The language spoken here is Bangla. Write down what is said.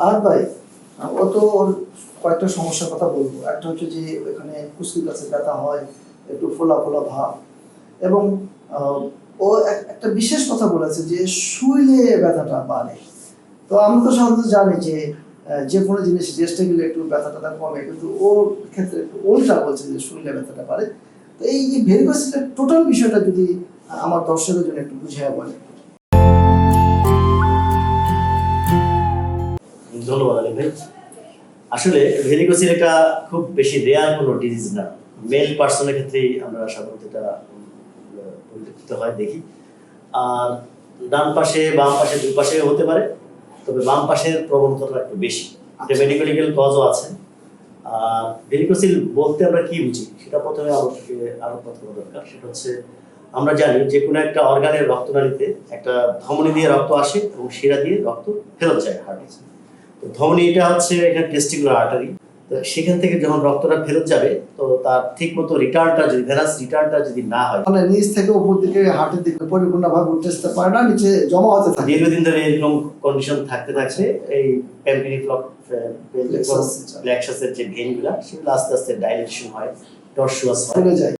আর ভাই ও তো ওর কয়েকটা সমস্যার কথা বলব। একটা হচ্ছে যে এখানে কুস্তি কাছে ব্যথা হয়, একটু ফোলা ফোলা ভাব। এবং ও এক- একটা বিশেষ কথা বলেছে যে, শুইলে ব্যথাটা বাড়ে। তো আমরা তো সাধারণত জানি যে যে কোনো জিনিস রেস্টে গেলে একটু ব্যথা ট্যাথা কমে, কিন্তু ওর ক্ষেত্রে একটু উল্টা বলছে যে, শুইলে ব্যথাটা বাড়ে। তো এই ভেরিকোসিলের টোটাল বিষয়টা যদি আমার দর্শকের জন্য একটু বুঝিয়ে বলে ভাই আসলে ভেরিকোসিল একটা খুব বেশি রেয়ার কোনো ডিজিজ না। মেল পার্সনের ক্ষেত্রেই আমরা সাধারণত এটা পরিলক্ষিত হয় দেখি। আর ডান পাশে বাম পাশে দুই পাশে হতে পারে। তবে বাম পাশের প্রবণতাটা একটু বেশি। এটা মেডিকেলিক্যাল কজও আছে। আর ভেরিকোসিল বলতে আমরা কি বুঝি? সেটা প্রথমে আমাদেরকে আলোকপাত করা দরকার। সেটা হচ্ছে আমরা জানি যে কোনো একটা অর্গানের রক্তনালীতে একটা ধমনী দিয়ে রক্ত আসে এবং শিরা দিয়ে রক্ত ফেরত যায় হার্টে তো ধমনী এটা হচ্ছে এখানে টেস্টিকুলার আর্টারি তো সেখান থেকে যখন রক্তটা ফেরত যাবে তো তার ঠিক মতো রিটার্নটা যদি ভেরাস রিটার্নটা যদি না হয় মানে নিচ থেকে উপর দিকে হাটের দিকে পরিপূর্ণভাবে উঠে আসতে পারে না নিচে জমা হতে থাকে। দীর্ঘদিন ধরে এরকম কন্ডিশন থাকতে থাকছে এই প্যাম্পিনি ফ্লক। প্লেক্সাসের যে ভেনগুলা সেগুলো আস্তে আস্তে ডাইলেশন হয় টর্সুয়াস হয়। যায়।